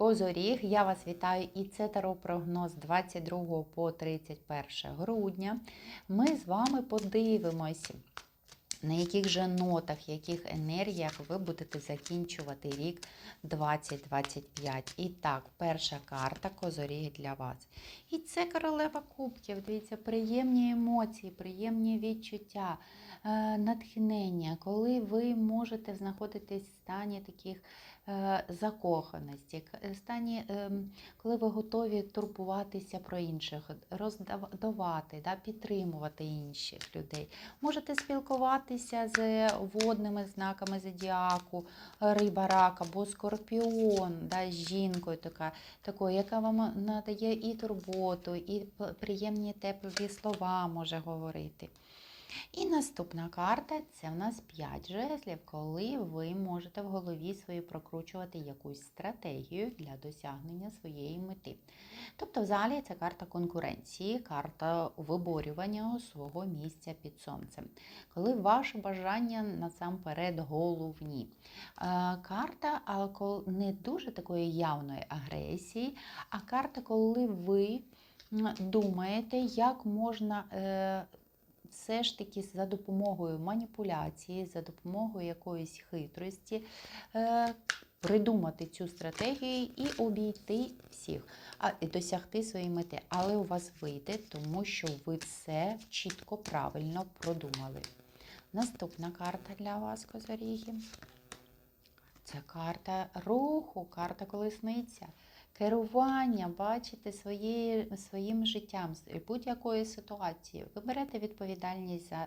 Козоріг, я вас вітаю і це таро-прогноз 22 по 31 грудня. Ми з вами подивимося, на яких же нотах, яких енергіях ви будете закінчувати рік 2025. І так, перша карта Козоріг для вас. І це королева кубків. Дивіться, приємні емоції, приємні відчуття, е, натхнення, коли ви можете знаходитись в стані таких е, закоханості, е, стані, ем, коли ви готові турбуватися про інших, роздавати, да, підтримувати інших людей. Можете спілкуватися з водними знаками зодіаку, риба, рак або скорпіон, да, з жінкою, така, такою, яка вам надає і турботу, і приємні теплі слова може говорити. І наступна карта це в нас 5 жезлів, коли ви можете в голові своїй прокручувати якусь стратегію для досягнення своєї мети. Тобто, взагалі, це карта конкуренції, карта виборювання свого місця під сонцем, коли ваше бажання насамперед головні. Е, Карта не дуже такої явної агресії, а карта, коли ви думаєте, як можна. Все ж таки за допомогою маніпуляції, за допомогою якоїсь хитрості е, придумати цю стратегію і обійти всіх, а і досягти своєї мети. Але у вас вийде, тому що ви все чітко, правильно продумали. Наступна карта для вас, козоріги. Це карта руху, карта колесниця. Керування, бачите своєю, своїм життям, з будь-якої ситуації. Ви берете відповідальність за,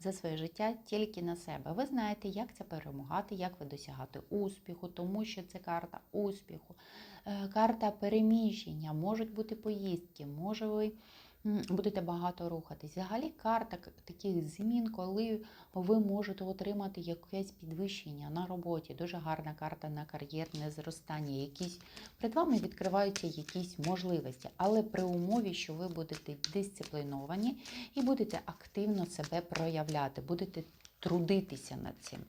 за своє життя тільки на себе. Ви знаєте, як це перемагати, як ви досягати успіху, тому що це карта успіху, е, карта переміщення, можуть бути поїздки, може ви будете багато рухатись. Взагалі карта таких змін, коли ви можете отримати якесь підвищення на роботі. Дуже гарна карта на кар'єрне зростання. Якісь перед вами відкриваються якісь можливості, але при умові, що ви будете дисципліновані і будете активно себе проявляти, будете трудитися над цим.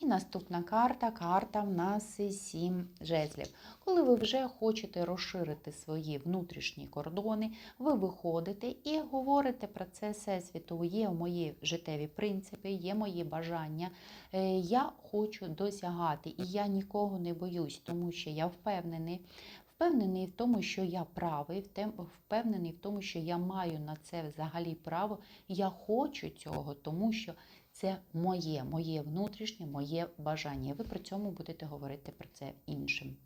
І наступна карта карта в нас сім жезлів. Коли ви вже хочете розширити свої внутрішні кордони, ви виходите і говорите про це всесвіту. Є мої життєві принципи, є мої бажання. Е, Я хочу досягати, і я нікого не боюсь, тому що я впевнений. Впевнений в тому, що я правий, впевнений в тому, що я маю на це взагалі право. Я хочу цього, тому що це моє, моє внутрішнє, моє бажання. Ви при цьому будете говорити про це іншим.